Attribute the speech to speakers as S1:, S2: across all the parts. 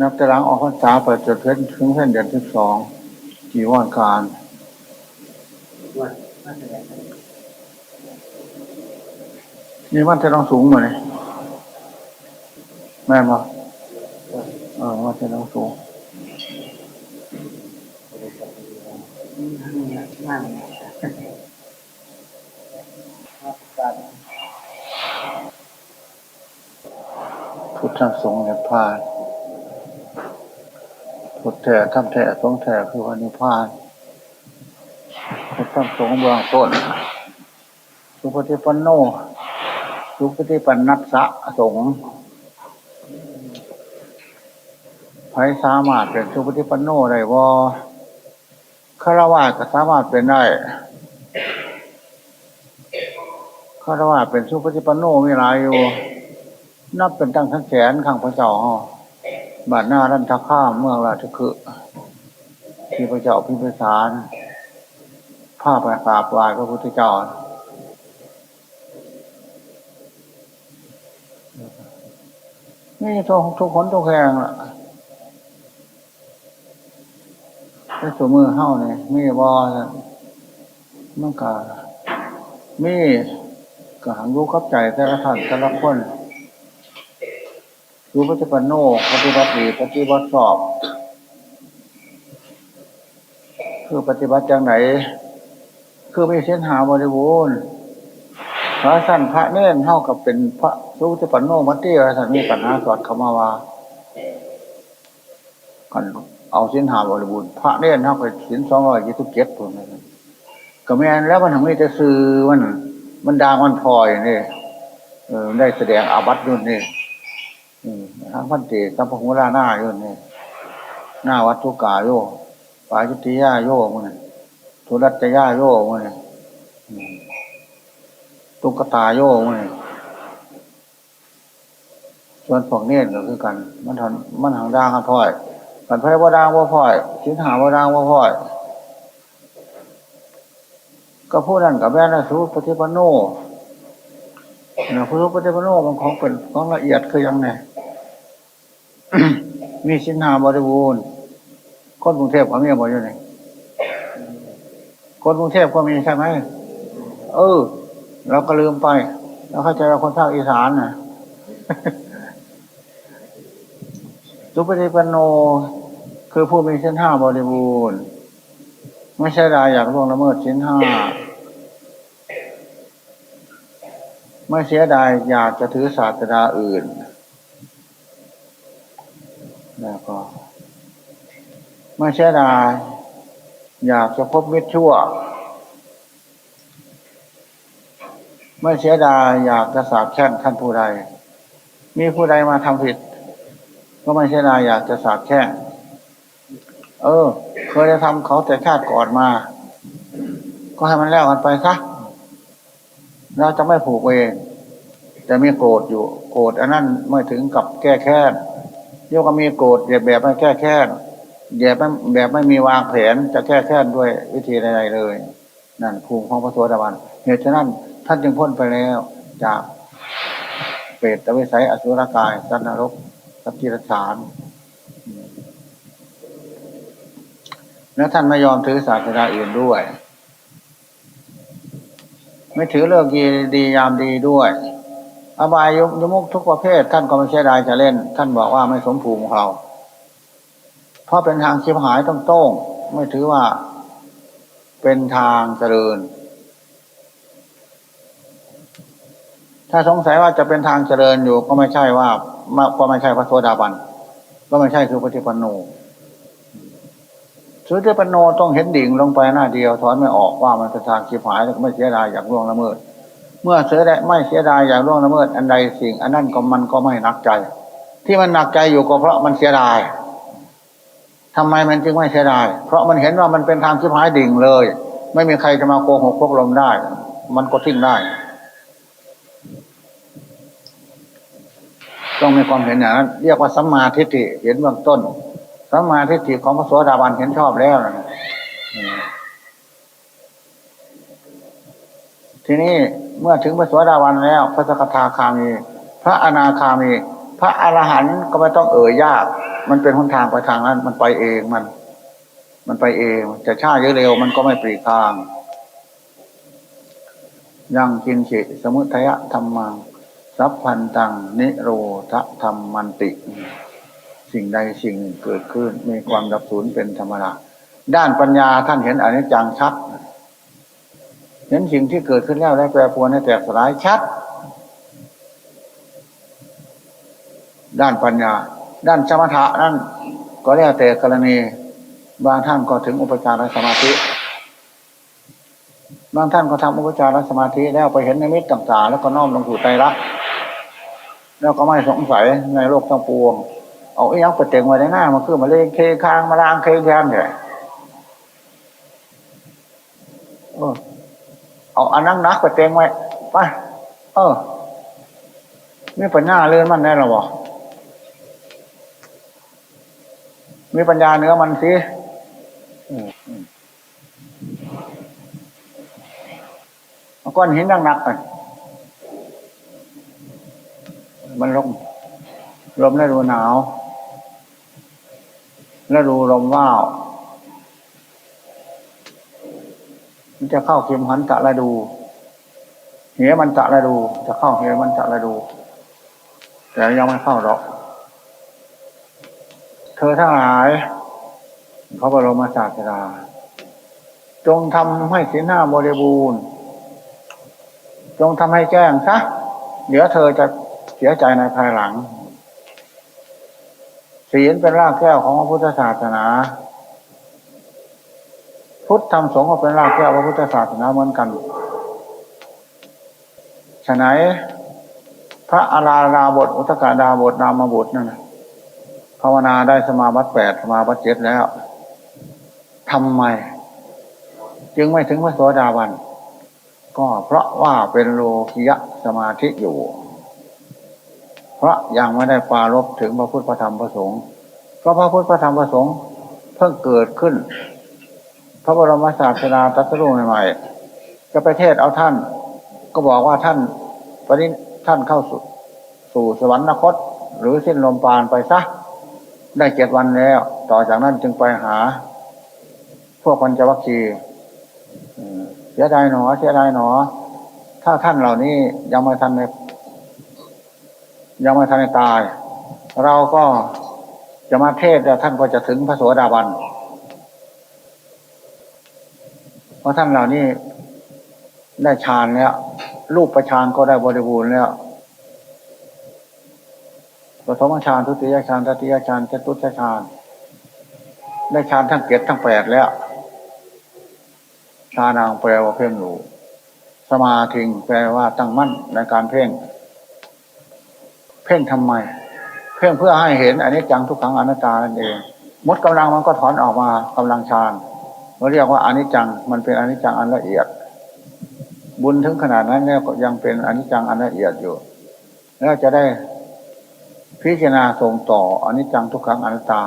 S1: นับต่หลังออกพรรษาเปิดจดเพชรถึงเส้นเดือนที่สองจีวรการ
S2: ว่ว่า
S1: นี่มันจะต้องสูงหน่อยแม่นปะเออมันจะต้องสูง
S2: ทั้งนี้นั่งการ
S1: พุ ทธสงฆ์นิพพานพุทธแท้ทำแท้สงฆ์แท้คือวันนิพพานพุทธสงฆ์เบื้องต้น สุปฏิปันโน สุปฏิปันนัสสะสงฆ์ไผสามารถเป็นสุปฏิปันโนได้ว่าคารวะก็สามารถเป็นได้คารวะเป็นสุปฏิปันโนมีหลายอยู่ นับเป็นตั้งทั้งแสนข้างพระเจ้าบาทหน้ารันทข้ามเมืองราชคฤห์ที่พระเจ้าพิมพิสารผ้าประกาบวายพระพุทธเจ้านี่ทุกทุกคนทุกแห่งล่ะแต่สมือเฮ้าเนี่ยมีบอมันกามีกหังรู้กับใจแต่ละท่านแต่ละคน รู้ปฏิปันโนปฏิบัติดีปฏิบัติสอบ คือปฏิบัติจังไหน คือไม่เส้นหาบริบูรณ์พระสั้นพระเน่นเท่ากับเป็นพระรู้ที่ปันโนมัตติอะไรสันมีปัญหาสอดเขามาว่ากันเอาเสินหาบริบูรณ์พระเน่นเท่ากับสินสองร้อยยี่สิบเจ็ดตัวนั้นก็แม่นแล้วมันทำให้จะซื้อมันมันดามันพลอยนี่ได้แสดงอาบัติยุ่นนี่ ทั้งพันเตสัมพหุราหน้ายุ่นนี่หน้าวัดทุกาโยปาจิติยาโยมันทุรัตยาโยมันตุกตาโยมันส่วนพวกเนตรก็คือกัน มันทันมันหางด่างกันพ่อยกันไพ่ว่าด่างว่าพ่อยชิ้นหาว่าด่างว่าพ่อย ก็พูดนั่นกับแม่นะสุปฏิปันโน นะสุปฏิปนโนมันของเป็นของละเอียดคือยังไงมีสินหาบริบูรณ์คนกรุงเทพก็มีบ่อยู่ไหนคนกรุงเทพก็มีใช่ไหมเออ เราก็ลืมไปเราเข้าใจว่าคนภาคอีสานนะสุปฏิปนโน คือผู้มีส้นห้าบริบูรณ์ ไม่ใช่รายอยากล่วงละเมิดชิ้นห้า ไม่เสียดายอยากจะถือศาสดาอื่น แล้วก็ ไม่เสียดายอยากจะพบมิตรชั่ว ไม่เสียดายอยากจะสาบแช่งท่านผู้ใด มีผู้ใดมาทำผิด ก็ไม่เสียดายอยากจะสาบแช่ง เออ เคยจะทำเขาแต่ชาติก่อนมา ก็ให้มันแล้วกันไปซะ เราจะไม่ผูกเวรแต่มีโกรธอยู่ โกรธอันนั้นไม่ถึงกับแก้แค้นเรียกมีโกรธแบบแบบไม่แก้แค้นแบบไม่แบบไม่มีวางแผนจะแก้แค้นด้วยวิธีใดๆเลย นั่นภูมิของพระโสดาบันเหตุฉะนั้นท่านจึงพ้นไปแล้ว จากเปรตตะวิสัยอสุรกายสันนรกสัตติรสารแล้วท่านไม่ยอมถือศาสนาอื่นด้วย ไม่ถือเลิกดีดียามดีด้วย อบายยมยมุกทุกประเภท ท่านก็ไม่ใช่ได้จะเล่น ท่านบอกว่าไม่สมภูมิของเรา เพราะเป็นทางชิบหายต้องโต้งไม่ถือว่าเป็นทางเจริญ ถ้าสงสัยว่าจะเป็นทางเจริญอยู่ ก็ไม่ใช่ว่าก็ไม่ใช่พระโสดาบัน ก็ไม่ใช่คือปฏิปันโน สุติปันโนต้องเห็นดิ่งลงไปหน้าเดียวถอนไม่ออกว่ามันเป็นทางชีพหายแล้วก็ไม่เสียดายอย่างล่วงละเมิด เมื่อเสียดายไม่เสียดายอย่างล่วงละเมิด อันใดสิ่ง อันนั้นก็มันก็ไม่หนักใจ ที่มันหนักใจอยู่ก็เพราะมันเสียดายทำไมมันจึงไม่เสียดาย เพราะมันเห็นว่ามันเป็นทางชีพหายดิ่งเลย ไม่มีใครจะมาโกหกพวกลมได้ มันก็ทิ้งได้ต้องมีความเห็นอย่างนั้นเรียกว่าสัมมาทิฏฐิเห็นเบื้องต้น สัมมาทิฏฐิของพระโสดาบันเห็นชอบแล้วนะทีนี้เมื่อถึงพระโสดาบันแล้ว พระสกทาคามี พระอนาคามี พระอรหันต์ก็ไม่ต้องเอ่ยยาก มันเป็นหนทางไปทางนั้น มันไปเองมัน มันไปเองจะช้าหรือเร็วมันก็ไม่ปรีทาง ยังกินเฉสมุทยธรรมังสัพพันตังนิโรธธรรมมันติ สิ่งใดสิ่งหนึ่งเกิดขึ้น มีความดับสูญเป็นธรรมดาด้านปัญญาท่านเห็นอนิจจังชัดเห็นสิ่งที่เกิดขึ้นแล้วและแปรปรวนให้แตกสลายชัด ด้านปัญญา ด้านสมถะนั่นก็แล้วแต่กรณีบางท่านก็ถึงอุปจารสมาธิ บางท่านก็ทำอุปจารสมาธิแล้วไปเห็นในมิตต่างๆ แล้วก็น้อมลงสู่ใจรักแล้วก็ไม่สงสัยในโลกทั้งปวง เอาไอ้ยักษ์ไปเต็งไว้ในหน้ามาคือมาเลงเคค้างมาล้างเคแคมเนี่ยเออเอาอันนักนักไปเต็งไว้ไปเออมีปัญญาเลื่อนมันแน่หรอวะมีปัญญาเนื้อมันสิอืมอืมเอาก้อนหินหนักๆไปมันลงลมฤดูหนาว ฤดูลมว่าวมันจะเข้าเข็มหันตะฤดู เหมันตะฤดู จะเข้าเหมันตะฤดู แต่ยังไม่เข้าหรอก เธอทั้งหลายพระบรมศาสดาจงทำให้สีหน้าบริบูรณ์ จงทำให้แจ้งซะเดี๋ยวเธอจะเสียใจในภายหลัง ศีลเป็นรากแก้วของพระพุทธศาสนา พุทธธรรมสงฆ์ก็เป็นรากแก้วพระพุทธศาสนาเหมือนกันฉะนั้นพระอาราดาบทอุตกาดาบทนามบทนั่นนะภาวนาได้สมาบัติแปดสมาบัติเจ็ดแล้วทำไม จึงไม่ถึงพระโสดาบัน ก็เพราะว่าเป็นโลกิยะสมาธิอยู่ ราะยังไม่ได้ปรารบถึงพระพุทธพระธรรมพระสงฆ์เพราะพระพุทธพระธรรมพระสงฆ์เพิ่งเกิดขึ้น พระบรมศาสดาตรัสรู้ใหม่ๆจะไปเทศเอาท่าน ก็บอกว่าท่านปริท่านเข้าสู่สู่สวรรคต หรือสิ้นลมปราณไปซะได้เจ็ดวันแล้ว ต่อจากนั้นจึงไปหา พวกปัญจวัคคีเสียดายหนอเสียดายหนอ ถ้าท่านเหล่านี้ยังไม่ทันใน ยังไม่ทันตาย เราก็จะมาเทศแล้วท่านก็จะถึงพระโสดาบัน เพราะท่านเหล่านี้ได้ฌานแล้วรูปประฌานก็ได้บริบูรณ์แล้วปฐมฌานทุติยฌานตติยฌานจตุตฌานได้ฌานทั้งเจ็ดทั้งแปดแล้วฌานางแปลว่าเพ่งรู้สมาธิงแปลว่าตั้งมั่นในการเพ่ง เพ่งทำไม เพ่งเพื่อให้เห็นอันนี้จังทุกขังอนัตตานั่นเองมดกำลังมันก็ถอนออกมากำลังฌานเราเรียกว่าอนิจจังมันเป็นอนิจจังอันละเอียด บุญถึงขนาดนั้นเนี่ยยังเป็นอนิจจังอันละเอียดอยู่ แล้วจะได้พิจารณาส่งต่ออนิจจังทุกขังอนัตตา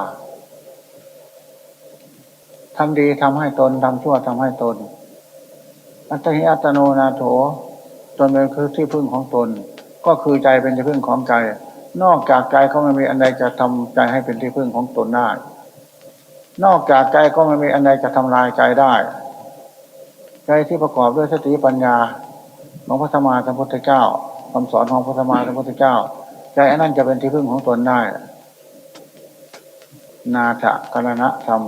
S1: ทำดีทำให้ตนทำชั่วทำให้ตน อัตถิอัตโนนาโถตนเป็นคือที่พึ่งของตน ก็คือใจเป็นที่พึ่งของใจ นอกจากใจก็ไม่มีอันใดจะทำใจให้เป็นที่พึ่งของตนได้ นอกจากใจก็ไม่มีอันใดจะทำลายใจได้ ใจที่ประกอบด้วยสติปัญญาของพระธรรมาสัมพุทธเจ้าคำสอนของพระธรรมาสัมพุทธเจ้า ใจอันนั้นจะเป็นที่พึ่งของตนได้ นาถกรณะธรรม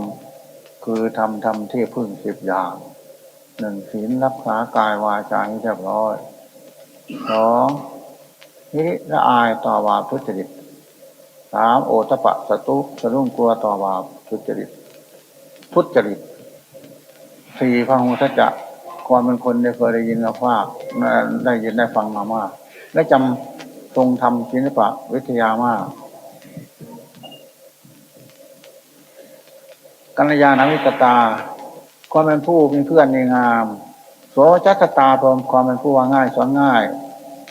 S1: คือทำทำที่พึ่งสิบอย่างหนึ่งศีลรักษากายวาจาให้เรียบร้อยสอง นิริละอายต่อบาปทุจริตสามโอตปะสตุสะดุ้งกลัวต่อบาปทุจริตทุจริตสี่พระหุทจะความเป็นคนได้เคยได้ยินแล้วว่าได้ยินได้ฟังมามาก และจำทรงทำศิลปะวิทยามาก กัลยาณมิตตา ความเป็นผู้มีเพื่อนในงามโสจัตตาพรมความเป็นผู้ว่าง่ายสอนง่าย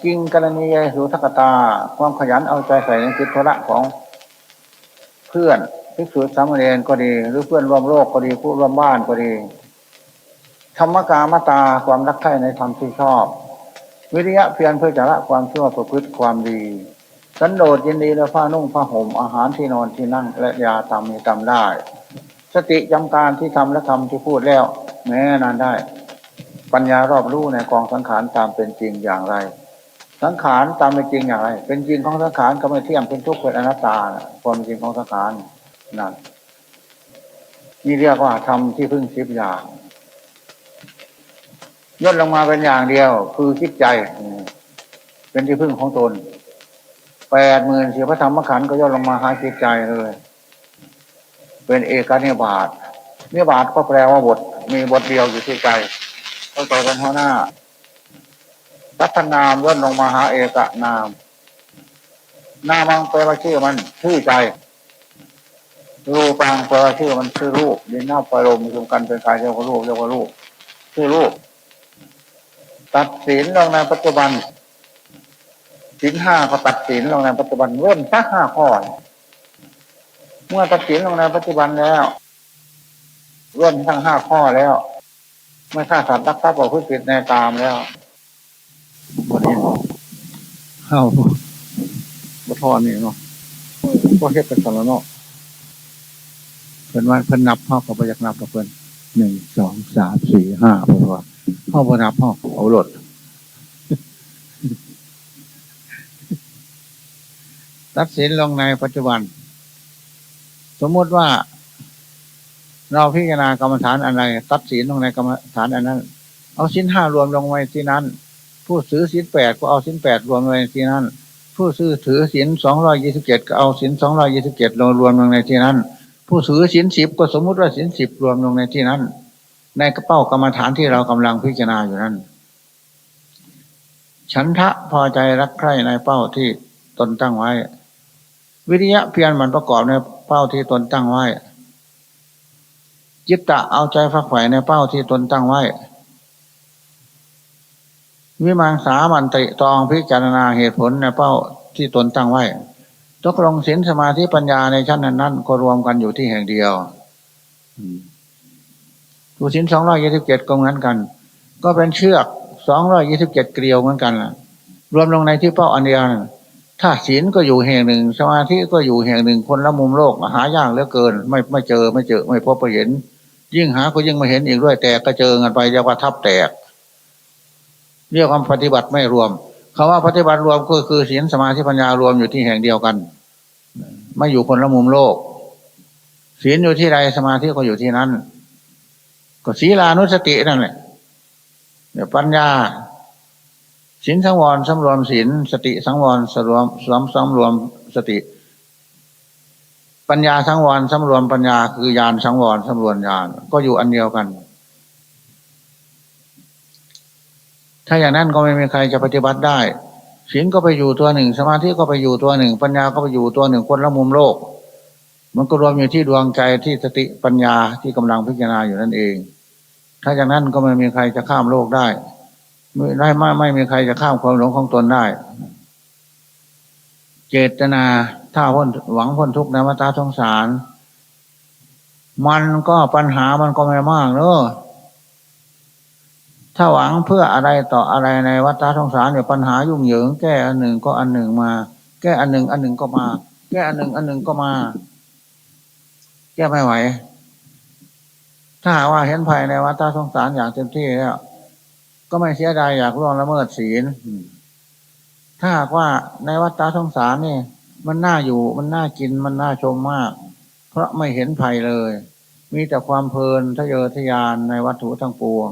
S1: กิงกรณียสุทกตา ความขยันเอาใจใส่ในกิจธุระของเพื่อนภิกษุสามเณรก็ดี หรือเพื่อนร่วมโลกก็ดีผู้ร่วมบ้านก็ดีธรรมกามตาความรักใคร่ในธรรมที่ชอบ วิริยะเพียรเพื่อจะละความชั่วประพฤติความดี สันโดษยินดีและผ้านุ่งผ้าห่มอาหารที่นอนที่นั่งและยาทำมีทำได้ สติจำการที่ทำและทำที่พูดแล้ว แม้นานได้ ปัญญารอบรู้ในกองสังขารตามเป็นจริงอย่างไร สังขารตามเป็นจริงอย่างไร เป็นจริงของสังขารก็ไม่เที่ยงเป็นทุกข์เป็นอนัตตาความจริงของสังขารนั่นนี่เรียกว่าทำที่พึ่งสิบอย่างย่นลงมาเป็นอย่างเดียว คือคิดใจ เป็นที่พึ่งของตนแปดหมื่นสี่พระธรรมขันธ์ก็ย่นลงมาหาจิตใจเลย เป็นเอกนิบาตนิบาตก็แปลว่าบท มีบทเดียวอยู่ที่ใจเข้าใจกันหัวหน้า รัตนามย่นลงมาหาเอกนาม นามังแปลว่าชื่อมันชื่อใจ รูปังแปลว่าชื่อมันชื่อรูปดินน้ำไฟลมรวมกันเป็นกายเรียกว่ารูปเรียกว่ารูปชื่อรูป ตัดสินลงในปัจจุบันสินห้าก็ตัดสินลงในปัจจุบันเว้นสักห้าข้อ เมื่อตัดสินลงในปัจจุบันแล้วเว้นทั้งห้าข้อแล้ว ไม่ฆ่าสัตว์รักทรัพย์ประพฤติผิดในตามแล้ว วันนี้เข้าบัทอนนี่เนาะก็เฮ็ดเป็นสารเนาะเพิ่นว่าเพิ่นนับเข้ากับปยักนับกับเพิ่นหนึ่งสองสามสี่ห้าเพิ่นว่าเข้าบ่นับเข้าเอาหลดตัดสินลงในปัจจุบัน สมมติว่า เราพิจารณากรรมฐานอะไร ตัดสินลงในกรรมฐานอันนั้น เอาสินห้ารวมลงไว้ที่นั้น ผู้ซื้อสินแปดก็เอาสินแปดรวมไว้ที่นั้น ผู้ซื้อถือสินสองร้อยยี่สิบเจ็ดก็เอาสินสองร้อยยี่สิบเจ็ดลงรวมลงในที่นั้น ผู้ซื้อสินสิบก็สมมุติว่าสินสิบรวมลงในที่นั้น ในกระเป๋ากรรมฐานที่เรากำลังพิจารณาอยู่นั้น ฉันทะพอใจรักใคร่ในเป้าที่ตนตั้งไว้ วิริยะเพียรมันประกอบในเป้าที่ตนตั้งไว้จิตตะเอาใจฝักใฝ่ในเป้าที่ตนตั้งไว้ วิมังสามันติตองพิจารณาเหตุผลในเป้าที่ตนตั้งไว้ตกลงศีลสมาธิปัญญาในชั้นนั้นนั้นก็รวมกันอยู่ที่แห่งเดียวดูศีลสองร้อยยี่สิบเจ็ดก็เหมือนกัน ก็เป็นเชือกสองร้อยยี่สิบเจ็ดเกลียวเหมือนกันล่ะ รวมลงในที่เป้าอันเดียวนะถ้าศีลก็อยู่แห่งหนึ่ง สมาธิก็อยู่แห่งหนึ่งคนละมุมโลกหายากเหลือเกิน ไม่ไม่เจอไม่เจอ ไม่พบไม่เห็น ยิ่งหาก็ยิ่งไม่เห็นอีกด้วยแตกก็เจอกันไปเรียกว่าทับแตก เรียกว่าปฏิบัติไม่รวมคำว่าปฏิบัติรวมก็คือศีลสมาธิปัญญารวมอยู่ที่แห่งเดียวกัน ไม่อยู่คนละมุมโลกศีลอยู่ที่ใดสมาธิก็อยู่ที่นั้น ก็ศีลานุสตินั่นแหละเดี๋ยวปัญญาศีลสังวรสำรวมศีลสติสังวรสรวมสวมสำรวมสติ ปัญญาสังวรสำรวมปัญญาคือญาณสังวรสำรวมญาณก็อยู่อันเดียวกัน ถ้าอย่างนั้นก็ไม่มีใครจะปฏิบัติได้ศีลก็ไปอยู่ตัวหนึ่ง สมาธิก็ไปอยู่ตัวหนึ่ง ปัญญาก็ไปอยู่ตัวหนึ่งคนละมุมโลก มันก็รวมอยู่ที่ดวงใจที่สติปัญญาที่กำลังพิจารณาอยู่นั่นเอง ถ้าอย่างนั้นก็ไม่มีใครจะข้ามโลกได้ ไม่ได้ไม่ไม่มีใครจะข้ามความหลงของตนได้ เจตนาถ้าพ้นหวังพ้นทุกข์ในวัฏสงสาร มันก็ปัญหามันก็ไม่มากเนอะ ถ้าหวังเพื่ออะไรต่ออะไรในวัฏสงสารเนี่ยปัญหายุ่งเหยิง แก้อันหนึ่งก็อันหนึ่งมา แก้อันหนึ่งอันหนึ่งก็มา แก้อันหนึ่งอันหนึ่งก็มา แก้ไม่ไหว ถ้าหากว่าเห็นภัยในวัฏสงสารอย่างเต็มที่แล้วก็ไม่เสียดายอยากล่วงละเมิดศีลถ้าหากว่าในวัฏสงสารนี่มันน่าอยู่มันน่ากินมันน่าชมมาก เพราะไม่เห็นภัยเลย มีแต่ความเพลินทะเยอทะยานในวัตถุทั้งปวง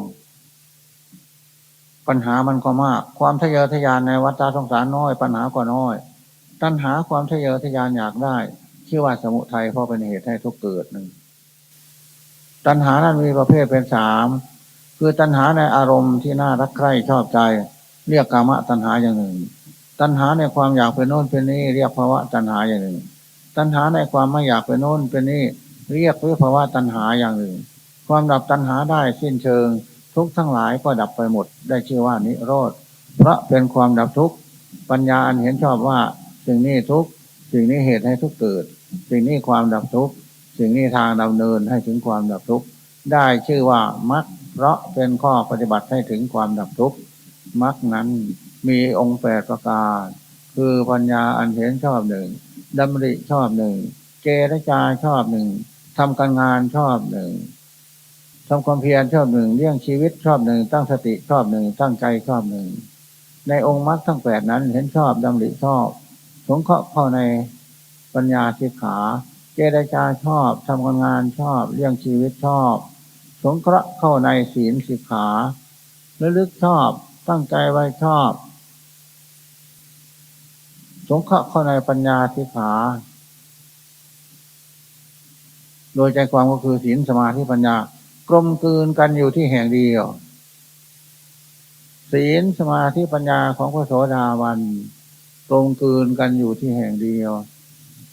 S1: ปัญหามันก็มาก ความทะเยอทะยานในวัฏสงสารน้อย ปัญหาก็น้อย ตัณหาความทะเยอทะยานอยากได้ ชื่อว่าสมุทัยเพราะเป็นเหตุให้ทุกเกิดหนึ่งตัณหานั้นมีประเภทเป็นสามคือตัณหาในอารมณ์ที่น่ารักใคร่ชอบใจ เรียกกามะตัณหาอย่างหนึ่ง ตัณหาในความอยากเป็นโน้นเป็นนี้เรียกภาวะตัณหาอย่างหนึ่ง ตัณหาในความไม่อยากเป็นโน้นเป็นนี้เรียกวิภาวะตัณหาอย่างหนึ่ง ความดับตัณหาได้สิ้นเชิง ทุกทั้งหลายก็ดับไปหมด ได้ชื่อว่านิโรธเพราะเป็นความดับทุกข์ปัญญาอันเห็นชอบว่าสิ่งนี้ทุกข์สิ่งนี้เหตุให้ทุกข์เกิด สิ่งนี้ความดับทุกข์สิ่งนี้ทางดำเนินให้ถึงความดับทุกข์ได้ชื่อว่ามรรคเพราะเป็นข้อปฏิบัติให้ถึงความดับทุกข์มรรคนั้นมีองค์แปดประการคคือปัญญาอันเห็นชอบหนึ่งดำริชอบหนึ่งเจรจาชอบหนึ่งทำการงานชอบหนึ่ง ทำความเพียรชอบหนึ่งเลี้ยงชีวิตชอบหนึ่งตั้งสติชอบหนึ่งตั้งใจชอบหนึ่งในองค์มรรคทั้งแปดนั้นเห็นชอบดำริชอบ สงเคราะห์เข้าในปัญญาสิกขาเจรจาชอบทำการงานชอบเลี้ยงชีวิตชอบ สงเคราะห์เข้าในศีลสิกขาระลึกชอบตั้งใจไว้ชอบ สงเคราะห์เข้าในปัญญาสิกขาโดยใจความก็คือศีลสมาธิปัญญา กลมกลืนกันอยู่ที่แห่งเดียว ศีลสมาธิปัญญาของพระโสดาวันกลมกลืนกันอยู่ที่แห่งเดียว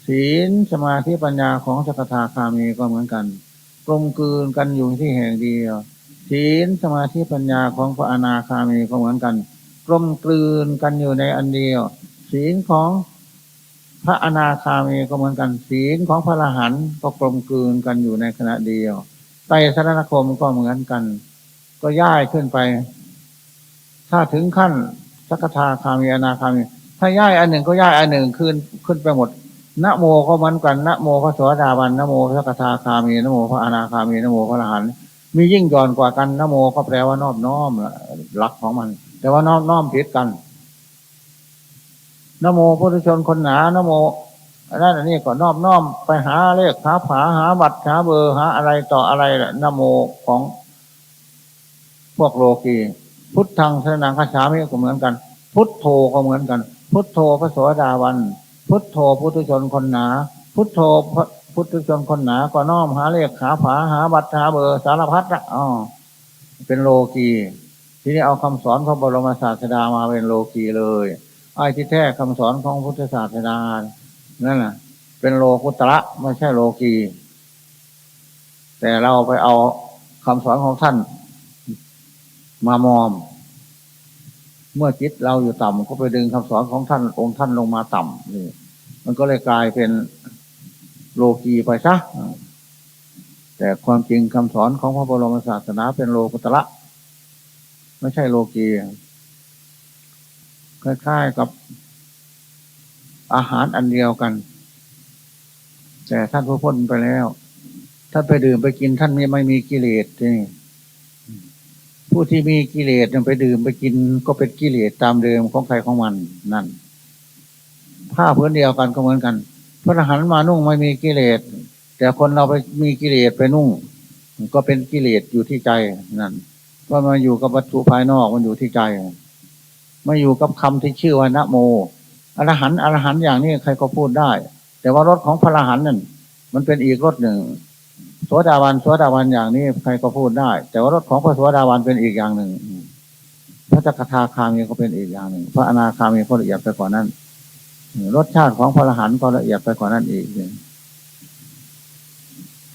S1: ศีลสมาธิปัญญาของสกทาคามีก็เหมือนกันกลมกลืนกันอยู่ที่แห่งเดียว ศีลสมาธิปัญญาของพระอนาคามีก็เหมือนกันกลมกลืนกันอยู่ในอันเดียว ศีลของพระอนาคามีก็เหมือนกัน ศีลของพระอรหันต์ก็กลมกลืนกันอยู่ในขณะเดียว ไตรสรณคมก็เหมือนกัน ก็ย่ายขึ้นไป ถ้าถึงขั้นสักทาคามีอนาคามี ถ้าย่ายอันหนึ่งก็ย่ายอันหนึ่งขึ้นขึ้นไปหมดนะโมก็เหมือนกันนะโมพระสวสดาบันนะโมพระสกทาคามีนะโมพระอนาคามีนะโมพระอรหันต์มียิ่งย่อนกว่ากันนะโมก็แปลว่านอบน้อมหลักของมัน แต่ว่านอมน้อมผิดกันนะโมพุทธชนคนหนานโม นนั้นอันนี้ก็นอบน้อมไปหาเลขหาผาหาบัตรหาเบอร์หาอะไรต่ออะไรละนโมของพวกโลกี พุทธังสนังคาฉามิก็เหมือนกัน พุทโธก็เหมือนกัน พุทโธพระโสดาวัน พุทโธพุทธชนคนหนา พุทโธพระพุทธชนคนหนาก็น้อมหาเลขหาผาหาบัตรหาเบอร์สารพัดละอ๋อเป็นโลกีทีนี้เอาคำสอนของบรมศาสดามาเป็นโลกีเลยไอ้ที่แท้คำสอนของพุทธศาสนา นั่นแหละเป็นโลกุตระไม่ใช่โลกี แต่เราไปเอาคำสอนของท่าน มามอม เมื่อจิตเราอยู่ต่ำก็ไปดึงคำสอนของท่านองค์ท่านลงมาต่ำนี่มันก็เลยกลายเป็นโลกีไปซะแต่ความจริงคำสอนของพระบรมศาสนาเป็นโลกุตระไม่ใช่โลกีคล้ายๆกับ อาหารอันเดียวกัน แต่ท่านผู้พ้นไปแล้วท่านไปดื่มไปกินท่านไม่ไม่มีกิเลสนี่ผู้ที่มีกิเลสไปดื่มไปกินก็เป็นกิเลสตามเดิมของใครของมันนั่นผ้าพื้นเดียวกันก็เหมือนกัน พระอรหันต์มานุ่งไม่มีกิเลสแต่คนเราไปมีกิเลสไปนุ่ง ก็เป็นกิเลสอยู่ที่ใจนั่นว่ามาอยู่กับวัตถุภายนอกมันอยู่ที่ใจมาอยู่กับคำที่ชื่อว่านะโม อรหันต์อรหันต์อย่างนี้ใครก็พูดได้ แต่ว่ารถของพระอรหันต์นั่นมันเป็นอีกรถหนึ่งสวสดาวันสวสดาวันอย่างนี้ใครก็พูดได้ แต่ว่ารถของพระสวสดาวันเป็นอีกอย่างหนึ่ง พระจักรทาคามีก็เป็นอีกอย่างหนึ่ง พระอนาคามีก็ละเอียดไปกว่านั้นรสชาติของพระอรหันต์ก็ละเอียดไปกว่านั้นอีก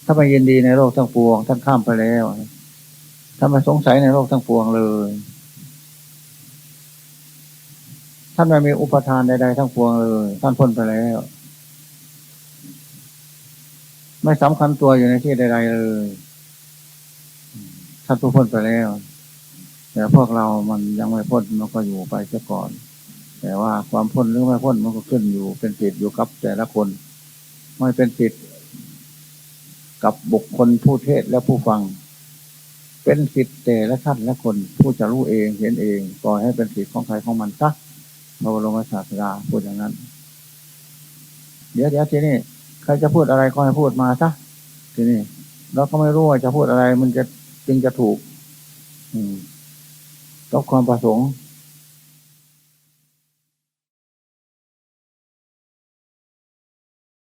S1: ถ้าไม่ยินดีในโลกทั้งปวง ท่านข้ามไปแล้ว ถ้าไม่สงสัยในโลกทั้งปวงเลย ท่านไม่มีอุปทานใดๆทั้งปวงเลย ท่านพ้นไปแล้ว ไม่สำคัญตัวอยู่ในที่ใดๆเลยท่านผู้พ้นไปแล้ว แต่พวกเรามันยังไม่พ้นมันก็อยู่ไปเสียก่อน แต่ว่าความพ้นหรือไม่พ้นมันก็ขึ้นอยู่ เป็นสิทธิ์อยู่กับแต่ละคน ไม่เป็นสิทธิ์กับบุคคลผู้เทศและผู้ฟัง เป็นสิทธิ์แต่ละท่านและคนผู้จะรู้เองเห็นเองปล่อยให้เป็นสิทธิ์ของใครของมันซะ พระบรมศาสดาพูดอย่างนั้น เดี๋ยวเดี๋ยวทีนี้ใครจะพูดอะไรก็ให้พูดมาซะทีนี้เราก็ไม่รู้ว่าจะพูดอะไร มันจะจึงจะถูก อืมต้องความประสงค์